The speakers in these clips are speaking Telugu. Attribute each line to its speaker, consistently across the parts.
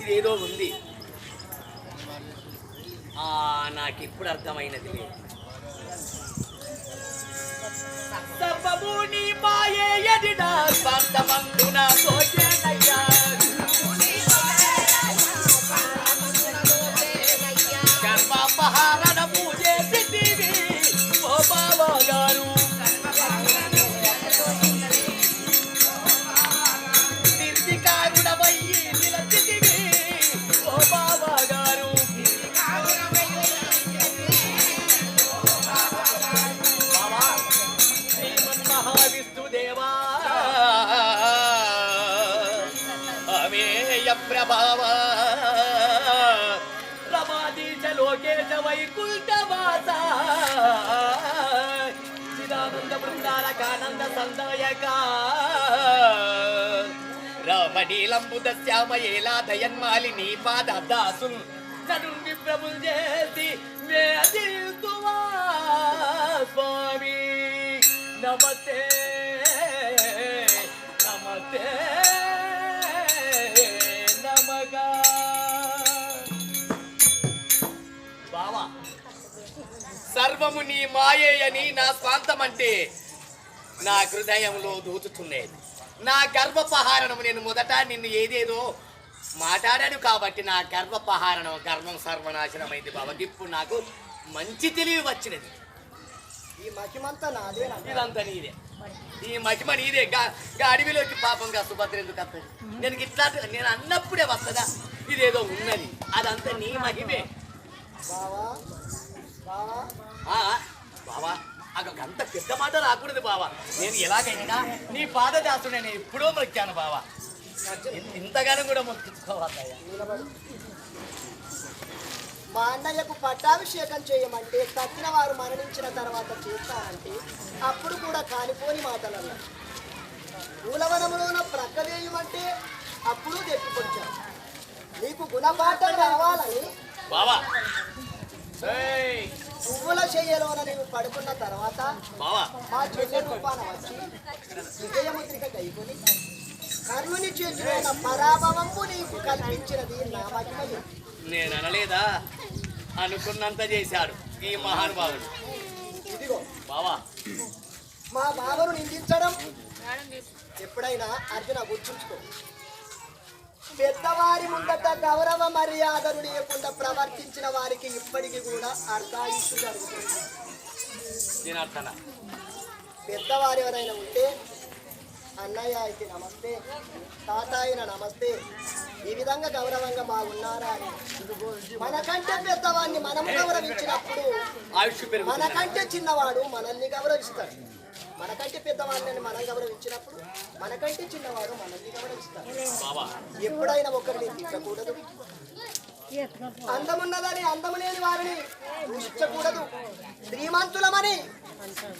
Speaker 1: ఇదేదో ఉంది. నాకు ఇప్పుడు అర్థమైనది సర్వముని మాయే ఎదిడా స్వార్థమందున సోచేనయ్యా అమేయ ప్రభావ లోకేశ వైకుంఠవాస చిదానంద బృందారకానంద సందాయక రమణీలంబుద శ్యామయేలా దయన్మాలిని పాద దాసుల్ నడుండి ప్రభుల్ చేసి వేదిల్తువా స్వామి. నమస్తే సర్వము నీ మాయే అని నా స్వాంతం అంటే నా హృదయంలో దూచుతున్నది నా గర్భపహారణం నేను మొదట నిన్ను ఏదేదో మాట్లాడాను కాబట్టి నా గర్భపహారణం గర్భం సర్వనాశనమైంది బాబా. ఇప్పుడు నాకు మంచి తెలివి వచ్చినది.
Speaker 2: ఈ మహిమంతా నాదే
Speaker 1: ఇదంతా నీదే. ఈ మహిమ నీదే. గా అడవిలోకి పాపంగా సుభద్ర ఎందుకు వస్తుంది నేను ఇట్లా నేను అన్నప్పుడే వస్తుందా? ఇదేదో ఉన్నది. అదంతా నీ మహిమే.
Speaker 2: బావా బావా.
Speaker 1: బావా అదొక అంత పెద్ద మాట రాకూడదు బావా. నేను ఎలాగైనా నీ పాదదాసుడు నేను ఎప్పుడో మొక్కాను బావా. ఇంతగానో కూడా మొక్కించుకోవాలయ్యా
Speaker 2: నిలబడు మా అన్నయ్యకు పట్టాభిషేకం చేయమంటే తక్కిన వారు మరణించిన తర్వాత చేస్తానంటే అప్పుడు కూడా కానిపోని మాటలు అన్నాడు మూలవనములోన ప్రక్క వేయమంటే అప్పుడు తెప్పుకొచ్చాను. నీకు గుణపాఠం కావాలని
Speaker 1: బావా.
Speaker 2: పువ్వుల చెయ్యలోన నీవు పడుకున్న తర్వాత
Speaker 1: బావా.
Speaker 2: మా చెల్లె రూపాన వచ్చి విజయముద్రిక కైకొని కర్ణుని పరాభవము నీకు కల్పించినది నా మహిమయే
Speaker 1: నేను అనలేదా? అనుకున్నంత చేశాడు ఈ మహానుభావుడు.
Speaker 2: ఇదిగో.
Speaker 1: బావా.
Speaker 2: మా బావను నిందించడం. ఎప్పుడైనా అర్జున గుర్తుంచుకో. పెద్దవారి ముందట గౌరవ మర్యాదలు లేకుండా ప్రవర్తించిన వారికి ఇప్పటికీ కూడా అర్ధాయుషు జరుగుతుంది. పెద్దవారు ఎవరైనా ఉంటే అన్నయ్య అయితే నమస్తే తాత అయిన నమస్తే ఈ విధంగా గౌరవంగా బాగున్నారా అని. మనకంటే పెద్దవాడిని మనము గౌరవించినప్పుడు మనకంటే చిన్నవాడు మనల్ని గౌరవిస్తాడు. మనకంటే పెద్దవాడిని మనం గౌరవించినప్పుడు మనకంటే చిన్నవాడు మనల్ని గౌరవిస్తాడు
Speaker 1: బావా.
Speaker 2: ఎప్పుడైనా ఒకరిని తిట్టకూడదు. అందమున్నదని అందము లేని వారిని దూషించకూడదు. శ్రీమంతులమని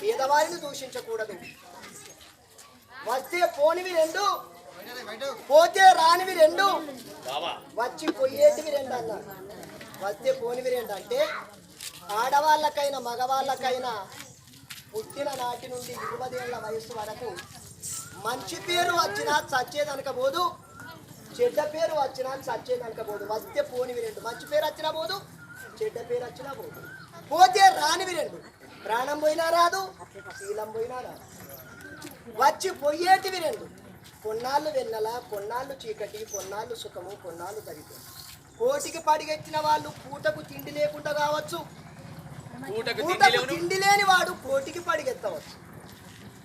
Speaker 2: పేదవారిని దూషించకూడదు. వస్తే పోనివి రెండు పోతే రానివి రెండు
Speaker 1: బావా.
Speaker 2: వచ్చి పోయేటివి రెండు అన్నారు వస్తే పోనివి రెండు అంటే ఆడవాళ్ళకైనా మగవాళ్ళకైనా పుట్టిన నాటి నుండి ఇరవదేళ్ళ వయస్సు వరకు మంచి పేరు వచ్చినా చచ్చేదనకపోదు చెడ్డ పేరు వచ్చినా చచ్చేదనకపోదు. వస్తే పోనివి రెండు. మంచి పేరు వచ్చినా పోదు చెడ్డ పేరు వచ్చినా పోదు. పోతే రానివి రెండు. ప్రాణం పోయినా రాదు శీలం పోయినా రాదు. వచ్చి పోయేటివి రెండు. కొన్నాళ్ళు వెన్నెల కొన్నాళ్ళు చీకటి కొన్నాళ్ళు సుఖము కొన్నాళ్ళు దరిద్రం. కోటికి పడిగెత్తిన వాళ్ళు పూటకు తిండి లేకుండా కావచ్చు.
Speaker 1: పూటకు తిండి
Speaker 2: లేని వాడు కోటికి పడిగెత్తవచ్చు.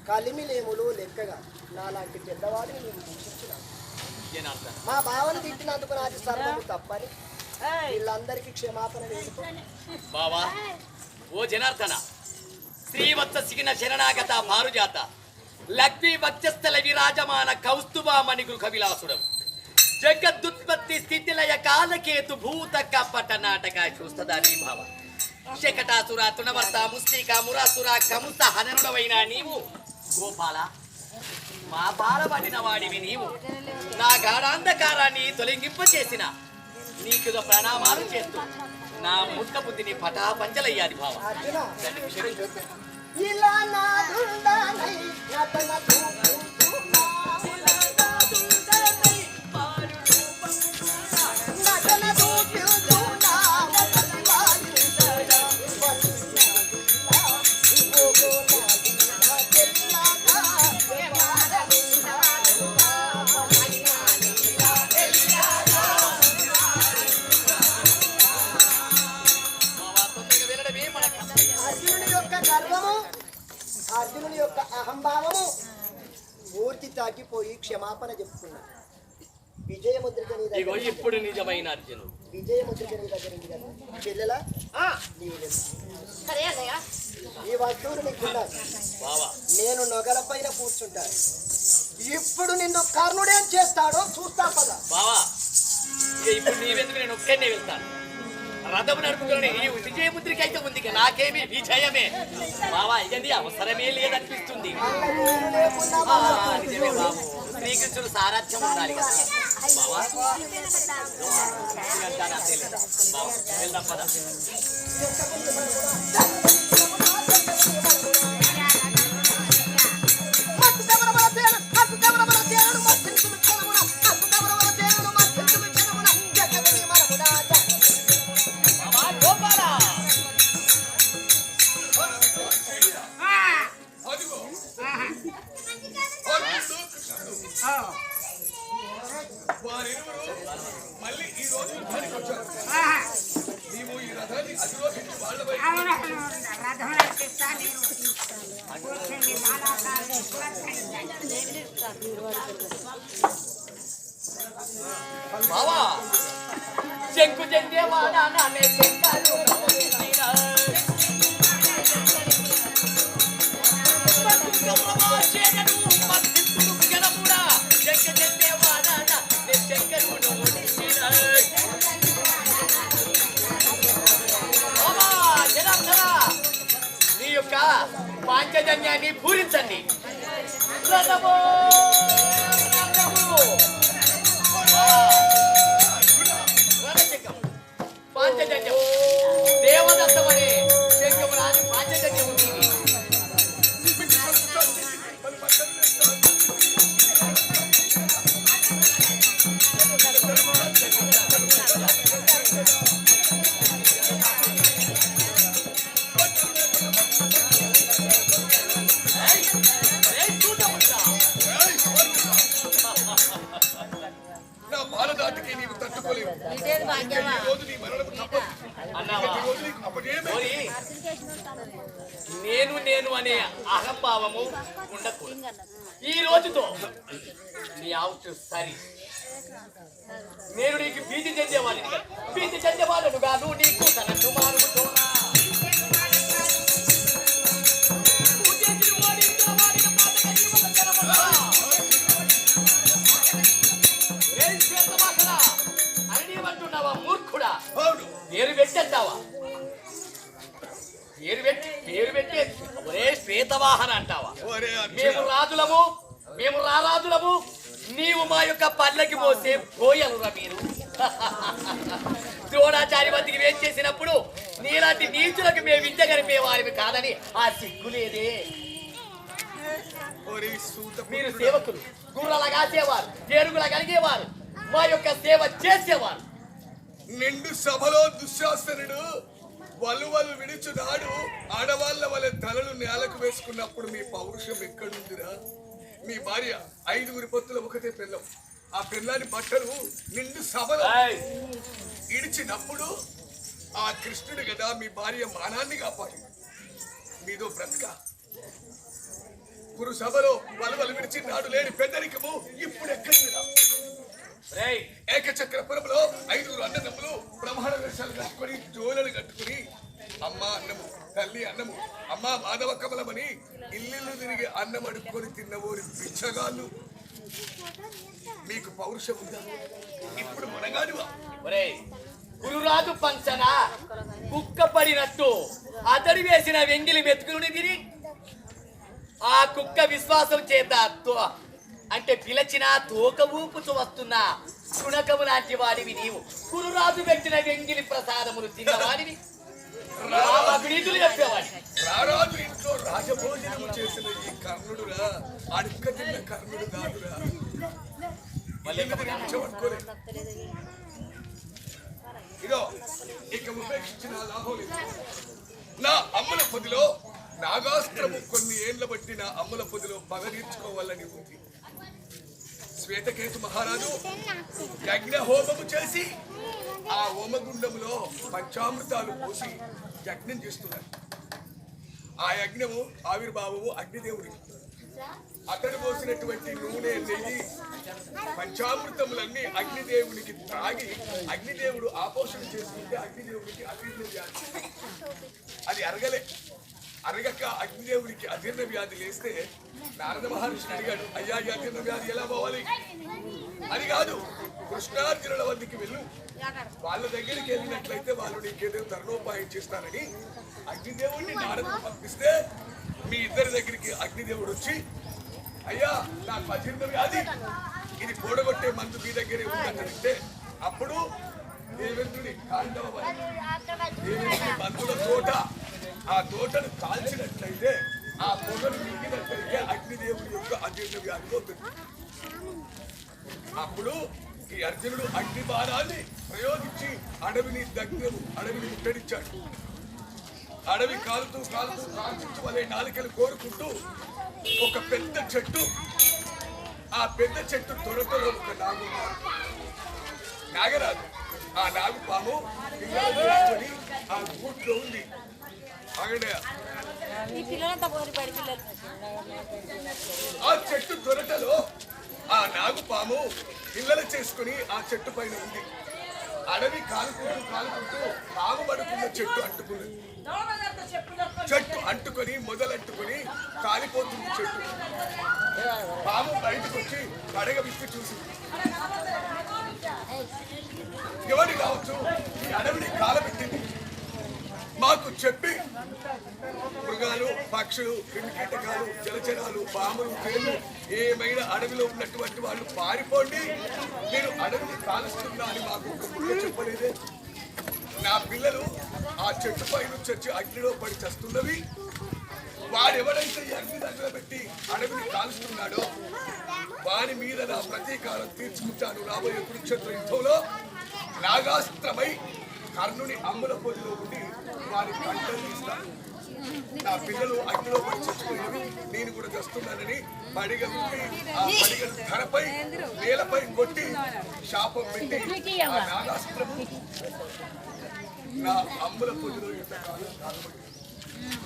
Speaker 2: కలిమిలేములు లెక్కగా నాలాంటి పెద్దవాడిని నేను దూషించిన
Speaker 1: జనార్దన
Speaker 2: మా భావన తిట్టినందుకు నాది సర్వము తప్పని. వీళ్ళందరికీ క్షమాపణ
Speaker 1: బావా ఓ జనార్దన శ్రీవత్స సిగిన శరణాగత భారుజాత లక్ష్మీ వక్షస్థల విరాజమాన కౌస్తుభామణి గృహ విలాసుడం జగద్దుత్పత్తి స్థితిలయ కాలకేతు భూత కపట నాటక చూస్తదాని భావ శకటాసుర తృణవర్త ముస్తిక మురాసుర కముత హనరుడవైన నీవు. గోపాల మా బాలపడిన వాడివి నీవు. నా గాఢాంధకారాన్ని తొలగింప చేసిన నీకు ప్రణామాలు చేస్తూ నా ముట్ట బుద్ధిని పటా పంచలయ్యాది భావ
Speaker 2: ఇలా నాదుండనై
Speaker 1: అర్జునుడు
Speaker 2: నీ దగ్గర.
Speaker 3: సరే అన్నయ్య
Speaker 2: ఈ వస్తువులు నీకున్నాయి నేను నొగల పైన కూర్చుంటాను ఇప్పుడు నిన్ను కర్ణుడేం చేస్తాడో చూస్తా పద
Speaker 1: బావా ఇప్పుడు నీవెందుకు నేను ఒక్కనే వెళ్తాను రథం నడుపుతున్నాను ఈ విజయముద్రిక అయితే ఉంది నాకేమి విజయమే బావా ఇక నీ అవసరమే లేదనిపిస్తుంది నిజమే బాబు శ్రీకృష్ణుడు సారథ్యం ఉండాలి కదా. బావా?
Speaker 4: మళ్ళీ ఈ రోజు యుద్ధానికి వచ్చారు నీవు ఈ రథాన్ని అధిరోహించి వాళ్ళ
Speaker 3: నేను
Speaker 1: నానే పాంచజన్యాన్ని పూరించండి. రథమో. పాంచజన్యం. దేవదత్తం అనే అహంభావము ఉండకూడదు. ఈ రోజుతో నీ అవుట్ సరి. నేను నీకు భీతి చెందేవాడిని. భీతి చెందేవాడను కాదు. నీకు తన కుమారుడు తోనా. నువ్వు చేసిన పేరు పెట్టి పేరు పెట్టే ఒరే శ్వేతవాహన అంటావా? మేము రాజులము మేము రారాజులము నీవు మా యొక్క పల్లకి మోసే పోయలురా మీరు. ద్రోణాచారి మందికి వేం చేసినప్పుడు నీలాంటి నీచులకు మేము విద్య వారివి కాదని ఆ సిగ్గు లేదే.
Speaker 4: ఒరే సూత
Speaker 1: మీరు సేవకులు. గుర్రల కాసేవారు ఏరుగుల కలిగేవారు మా యొక్క సేవ చేసేవారు.
Speaker 4: నిండు సభలో దుశ్శాసనుడు వలువలు విడుచునాడు. ఆడవాళ్ళ వలె తలలు నేలకు వేసుకున్నప్పుడు మీ పౌరుషం ఎక్కడుందిరా? మీ భార్య ఐదుగురి పొత్తుల ఒకటే పిల్లం ఆ పిల్లాని బట్టలు నిండు సభలో ఇడిచినప్పుడు ఆ కృష్ణుడు కదా మీ భార్య మానాన్ని కాపాడి. మీదో బ్రతక. గురు సభలో వలవలు విడిచి నాడు లేని పెద్దరికము ఇప్పుడు ఎక్కడిరా
Speaker 1: రేయ్,
Speaker 4: ఏకచక్రపురంలో ఐదుగురు అన్నదమ్ములు బ్రహ్మాండ వేషాలు కట్టుకొని జోలలు కట్టుకుని అమ్మ అన్నము తల్లి అన్నము అమ్మ మాధవ కమలమని ఇల్లు తిరిగి అన్నం అడుక్కొని తిన్నవోరి పిచ్చగాళ్ళు మీకు పౌరుషం ఉందా? ఇప్పుడు మునగాడువా
Speaker 1: ఒరేయ్ గురురాజు పంచన కుక్క పడినట్టు అతడి వేసిన వెంగిలి మెతుకుని తిరిగి ఆ కుక్క విశ్వాసం చేత అంటే పిలచిన తోక ఊపుతూ వస్తున్న శునకము లాంటి వాడివి నీవు. గురురాజు పెట్టిన వెంగిలి ప్రసాదములు తిన్నవాడివి. నీతులు చెప్పేవాడి
Speaker 4: రారాజు ఇంట్లో రాజభోజనము చేసిన ఈ కర్ణుడురా అడుక్క తిన్న కర్ణుడు కాదురా. మళ్ళీ పట్టుకోలేదు ఇదో ఇక ఉపేక్షించిన లాభం లేదు నా అమ్మల పొదిలో నాగాస్త్రము కొన్ని ఏండ్ల బట్టి నా అమ్మల పొదిలో పగ తీర్చుకోవాలని ఉంది. శ్వేతకేతు మహారాజు యజ్ఞ హోమము చేసి ఆ హోమగుండములో పంచామృతాలు పోసి యజ్ఞం చేస్తున్నారు. ఆ యజ్ఞము ఆవిర్భావము అగ్నిదేవుడి. అతడు పోసినటువంటి నూనె నెయ్యి పంచామృతములన్నీ అగ్నిదేవునికి త్రాగి అగ్నిదేవుడు ఆపోషణ చేసుకుంటే అగ్నిదేవుడికి అజీర్ణ వ్యాధి. అది అరగలే. అరగక అగ్నిదేవుడికి అజీర్ణ వ్యాధి లేస్తే నారద మహర్షి అడిగాడు అయ్యా ఈ అజీర్ణ వ్యాధి ఎలా పోవాలి? అని కాదు కృష్ణార్జునుల వద్దకి వెళ్ళు. వాళ్ళ దగ్గరికి వెళ్ళినట్లయితే వాళ్ళు నీకేదో తరుణోపాయం చేస్తారని అగ్నిదేవుడిని నారదుడు పంపిస్తే మీ ఇద్దరి దగ్గరికి అగ్నిదేవుడు వచ్చి అయ్యా నాకు అజీర్ణ వ్యాధి. ఇది కూడగొట్టే మందు మీ దగ్గరే ఉందంటే అప్పుడు దేవేంద్రుడి కాండవ దేవేంద్రుడి మందుల తోట ఆ తోటను కాల్చినట్లయితే ఆ పొగను మింగినట్లయితే అగ్నిదేవుడి యొక్క అజీర్ణ వ్యాధి అప్పుడు ఈ అర్జునుడు అగ్ని బాణాన్ని ప్రయోగించి అడవిని దగ్గరము అడవిని ముట్టడించాడు అడవి కాలుతూ కాలుతూ కాల్చించు వలె నాలికలు కోరుకుంటూ ఒక పెద్ద చెట్టు ఆ పెద్ద చెట్టు తొరటలో ఒక నాగు నాగరాజు ఆ నాగు పాము ఆ గూట్లో ఉంది. అక్కడ
Speaker 3: ఈ పిల్లలంతా పిల్లలు
Speaker 4: ఆ చెట్టు దొరటలో ఆ నాగుపాము పిల్లలు చేసుకుని ఆ చెట్టు పైన ఉంది. అడవి కాలుకుంటూ కాలుకుంటూ పాము పడుకున్న చెట్టు అంటుకున్నది చెట్టు అంటుకొని మొదలంటుకొని కాలిపోతుంది చెట్టు. పాము బయటకు వచ్చి పడగ విప్పి చూసింది. ఎవరి కావచ్చు ఈ అడవిని కాలబెట్టింది. మాకు చెప్పి మృగాలు పక్షులు క్రిమి కీటకాలు జలచరాలు పాములు పేర్లు ఏమైనా అడవిలో ఉన్నటువంటి వాళ్ళు పారిపోండి. నేను అడవిని కాలుస్తున్నా అని మాకు చెప్పలేదే. నా పిల్లలు ఆ చెట్టు పైన చచ్చి అగ్నిలో పడి చస్తున్నవి. వాడెవడైతే ఈ అగ్ని దగ్గర పెట్టి అడవిని కాలుస్తున్నాడో వారి మీద నా ప్రతీకారం తీర్చుకుంటాను రాబోయే కురుక్షేత్ర యుద్ధంలో. నాగాస్త్రమై కర్ణుని అమ్ముల పొదిలో ఉండి వారి కంటలు తీస్తాను నా పిల్లలు అగ్నిలో పడి చచ్చిపోయినవి నేను కూడా చేస్తున్నానని పడిగ ఆ పడిగ ధరపై నేలపై కొట్టి శాపం పెట్టి ఆ నాగాస్త్రము నా అమ్ముల పొదిలో యుద్ధ కాలం కాలబడి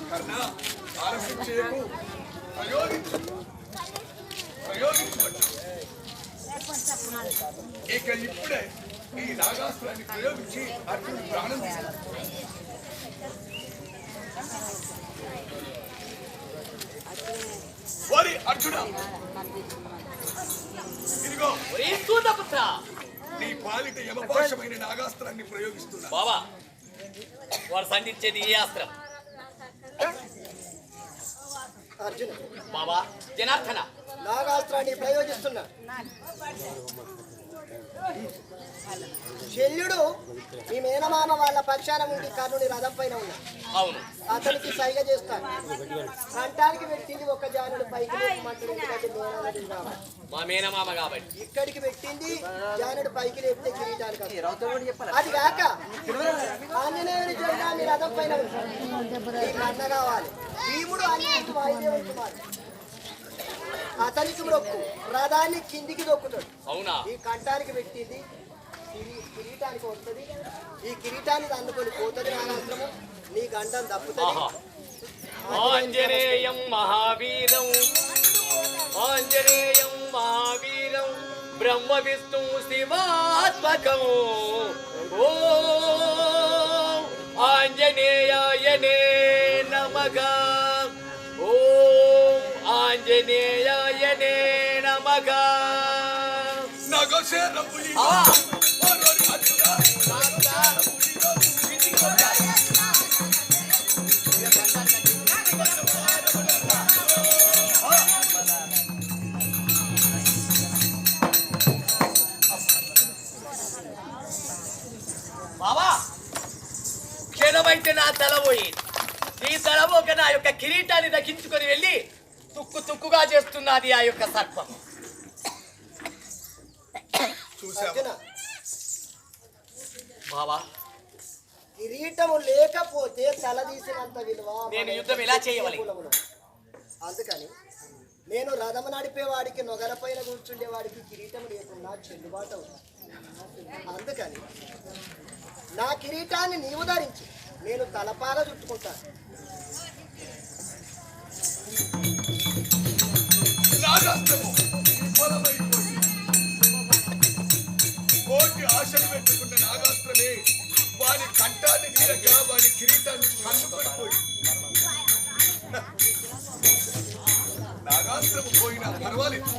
Speaker 4: కన్నా ఆలస్యం చేయకు. ప్రయోగించు. ప్రయోగించబడ్డా ఇక ఇప్పుడే ఈ నాగాస్త్రాన్ని ప్రయోగించి అర్జునుడు ప్రాణం తీశాడు. ఓరి అర్జున. ఇదిగో
Speaker 1: ఒరే సూతపుత్ర
Speaker 4: నీ పాలిట యమపాశమైన నాగాస్త్రాన్ని ప్రయోగిస్తున్నా.
Speaker 1: బావా వారు సంధించేది ఏ అస్త్రం
Speaker 2: అర్జున.
Speaker 1: బావా జనార్దన.
Speaker 2: నాగాస్త్రాన్ని ప్రయోగిస్తున్నా. శల్యుడు మీ మేనమామ వాళ్ళ పక్షాన ఉండి కర్ణుని రథం పైన ఉన్నాడు
Speaker 1: అవును.
Speaker 2: అతనికి సైగ చేస్తాను కంటానికి పెట్టింది ఒక జానుడు పైకి
Speaker 1: మా మేనమామ కాబట్టి.
Speaker 2: ఇక్కడికి పెట్టింది జానుడు పైకి లేపితే కిరీటానికి. అది కాక ఆంజనేయుని జెండా మీ రథం పైన అన్న కావాలి. భీముడు ఆంజనేయుడు వాయుదేవుడు కుమారుడు. అతనికి మొక్కు రథాన్ని కిందికి దొక్కుతాడు.
Speaker 1: అవునా?
Speaker 2: ఈ కంఠానికి పెట్టింది. కిరీ- కిరీటానికి వస్తుంది. ఈ కిరీటాన్ని అందుకొని పోతుంది నాగాస్త్రము నీ గండం తప్పుతుంది
Speaker 1: ఆంజనేయం మహావీరం. ఆంజనేయం మహావీరం. బ్రహ్మ విష్ణు శివాత్మకం ఓ ఆంజనేయాయనే నమః. ఓం ఆంజనేయాయనే నమః
Speaker 4: నగశేర పులి
Speaker 1: ఆ!
Speaker 4: ఓరోరి అర్జున
Speaker 1: బావా క్షణమైతే నా తల పోయింది నీ తల ఒక నా యొక్క కిరీటాన్ని దక్కించుకొని వెళ్ళి తుక్కుగా చేస్తున్నది ఆ యొక్క సర్పం.
Speaker 4: చూసావా
Speaker 1: బావా.
Speaker 2: కిరీటము లేకపోతే తల తీసినంత విలువ
Speaker 1: నేను యుద్ధం ఎలా చేయవాలి?
Speaker 2: అందుకని నేను రథము నడిపేవాడికి నొగల పైన కూర్చుండేవాడికి కిరీటం లేకుండా చెల్లుబాటు అందుకని నా కిరీటాన్ని నీవు ధరించి నేను తలపాగా చుట్టుకుంటాను.
Speaker 4: నాగాస్త్రము విఫలమైపోయి కోటి ఆశలు పెట్టుకున్న నాగాస్త్రమే వారి కంఠాన్ని తీరక వారి కిరీటాన్ని కన్ను పడిపోయింది నాగాస్త్రము పోయినా పర్వాలేదు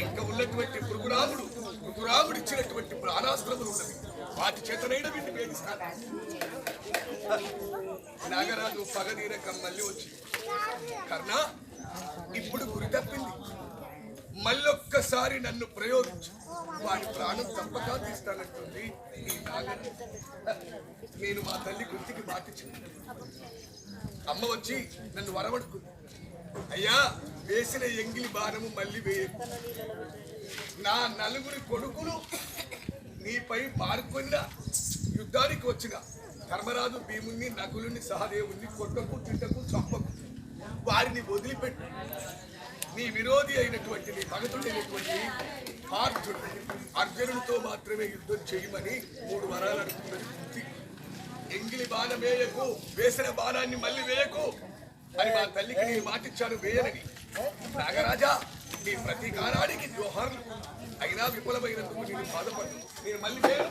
Speaker 4: ఇంకా ఉన్నటువంటి మృగురాముడు పృగురాముడు ఇచ్చినటువంటి ప్రాణాస్త్రములు ఉన్నవి వాటి చేతనైనా వీటిని వేధిస్తాను నాగరాజు పగదీరక మళ్ళీ వచ్చి. కర్ణ ఒక్కసారి నన్ను ప్రయోగించు. వాడి ప్రాణం తప్పక తీస్తానంటుంది. ఈ నాగరాజు నేను మా తల్లి గుర్తికి మాటిచ్చింది అమ్మ వచ్చి నన్ను వరవడుకుంది అయ్యా వేసిన ఎంగిలి బాణము మళ్ళీ వేయకు. నా నలుగురి కొడుకులు నీపై పారుకొనిన యుద్ధానికి వచ్చిన ధర్మరాజు భీముని నకులుని సహదేవుణ్ణి కొట్టకు తిట్టకు చంపకు. వారిని వదిలిపెట్టు. నీ విరోధి అయినటువంటి నీ భగతుడైనటువంటి పార్థుడు అర్జునుడితో మాత్రమే యుద్ధం చేయమని మూడు వరాలు అడుగుతున్నది ఎంగిలి బాణం వేయకు వేసిన బాణాన్ని మళ్ళీ వేయకు. అని మా తల్లికి నేను మాటిచ్చాను వేయనని. నాగరాజా నీ ప్రతీకారానికి జోహార్లు అయినా విఫలమైనందుకు నేను బాధపడ్డు నేను మళ్ళీ వేయను.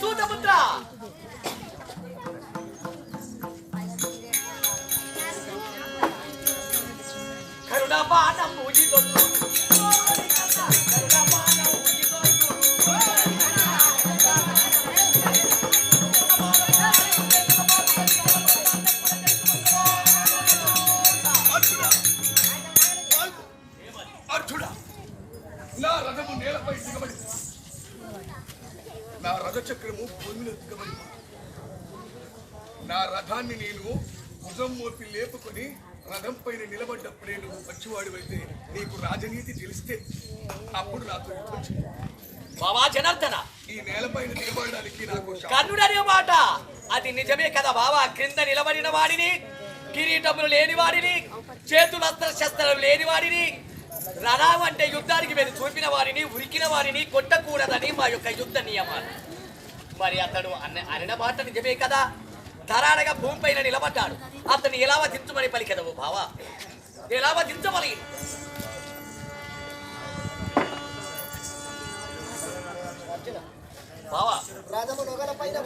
Speaker 1: సూతపుత్ర కరుణ బాణము ఇదొద్దు కరుణ బాణము ఇదొద్దు
Speaker 4: అర్జునా ఆగు. అర్జునా నా రథము నేలపై దిగబడి నా రథ చక్రము భూమిలో దిగబడి నా రథాన్ని నేను భుజం మోపి లేపుకొని రథం పైన నిలబడ్డప్పుడే నువ్వు మంచివాడివైతే నీకు రాజనీతి తెలిస్తే అప్పుడు నాతో యుద్ధం.
Speaker 1: బాబా జనార్దన
Speaker 4: ఈ నేలపైన దిగబడడానికి నాకు.
Speaker 1: కర్ణుడనే మాట అది నిజమే కదా బావా క్రింద నిలబడిన వాడిని కిరీటములు లేని వాడిని చేతులు అస్త్ర శస్త్రాలు లేని వాడిని రణం అంటే యుద్ధానికి వెళ్ళి చూపిన వారిని ఉరికిన వారిని కొట్టకూడదని మా యొక్క యుద్ధ నియమాలు మరి అతడు అన్న అనిన మాట నిజమే కదా ధరాడగా భూమిపైన నిలబడ్డాడు. అతన్ని ఎలా వధించమని పలికెదవు బావా? ఎలా వధించమని? బావా.
Speaker 2: పైన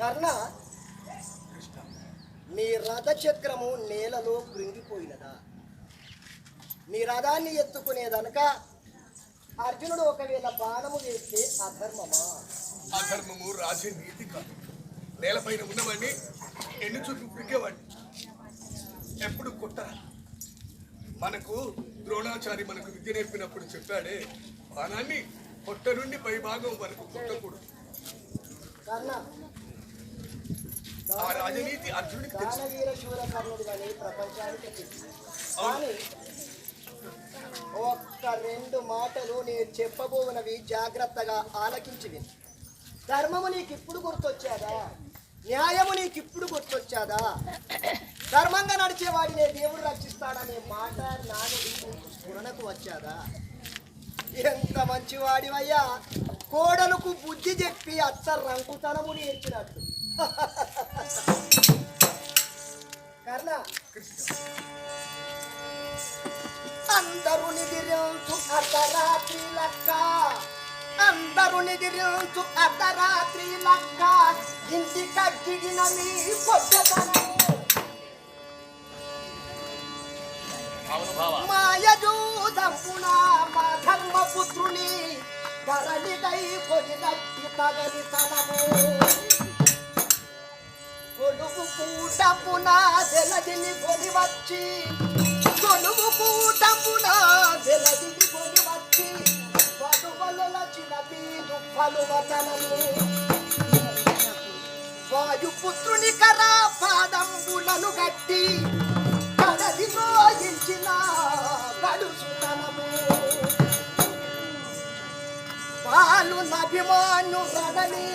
Speaker 2: కర్ణ నీ రథ చక్రము నేలలో కృంగిపోయినదా? నీ రథాన్ని ఎత్తుకునేదనక అర్జునుడు ఒకవేళ బాణము వేస్తే అధర్మమా?
Speaker 4: అధర్మము రాజే నీతి కాదు. నేలపైన ఉన్నవాడిని ఎన్ని చూపి పిరికేవాడిని ఎప్పుడు కొట్టరా? మనకు ద్రోణాచారి మనకు విద్య నేర్పినప్పుడు చెప్పాడే బాణాన్ని పొట్ట నుండి పై భాగం వరకు కొట్టకూడదు.
Speaker 2: కర్ణ
Speaker 4: ఆ రాజనీతి అర్జునుడికి తెలుసు.
Speaker 2: కానీ ఒక్క రెండు మాటలు నేను చెప్పబోనవి జాగ్రత్తగా ఆలకించి విను ధర్మము నీకు ఇప్పుడు గుర్తొచ్చాదా? న్యాయము నీకు ఇప్పుడు గుర్తొచ్చాదా? ధర్మంగా నడిచేవాడినే దేవుడు రక్షిస్తాడనే మాట నానుడి స్ఫురణకు వచ్చాదా? ఎంత మంచివాడివయ్యా! కోడలకు బుద్ధి చెప్పి అత్త రంకుతనము నేర్చినట్టు. అందరూ నిదిరించు అర్ధరాత్రి లక్క. అందరూ నిదిరించు అర్ధరాత్రి లక్క. ఇంటి కట్టిడిన మీ
Speaker 1: బావా.
Speaker 2: మాయజూదంపున మా ధర్మపుత్రుని ధరణిదై కొడిదట్టి తగని తనము. గొడుగు కూటమున వెలదిని కొని వచ్చి. గొడుగు కూటమున వెలదిని కొని వచ్చి. పలువల చిన్నపి దుఃఖలువతనము వాయుపుత్రుని కరా పాదంబులను గట్టి కడది మోయించిన గడుసుతనము పాలు నభిమాను రడని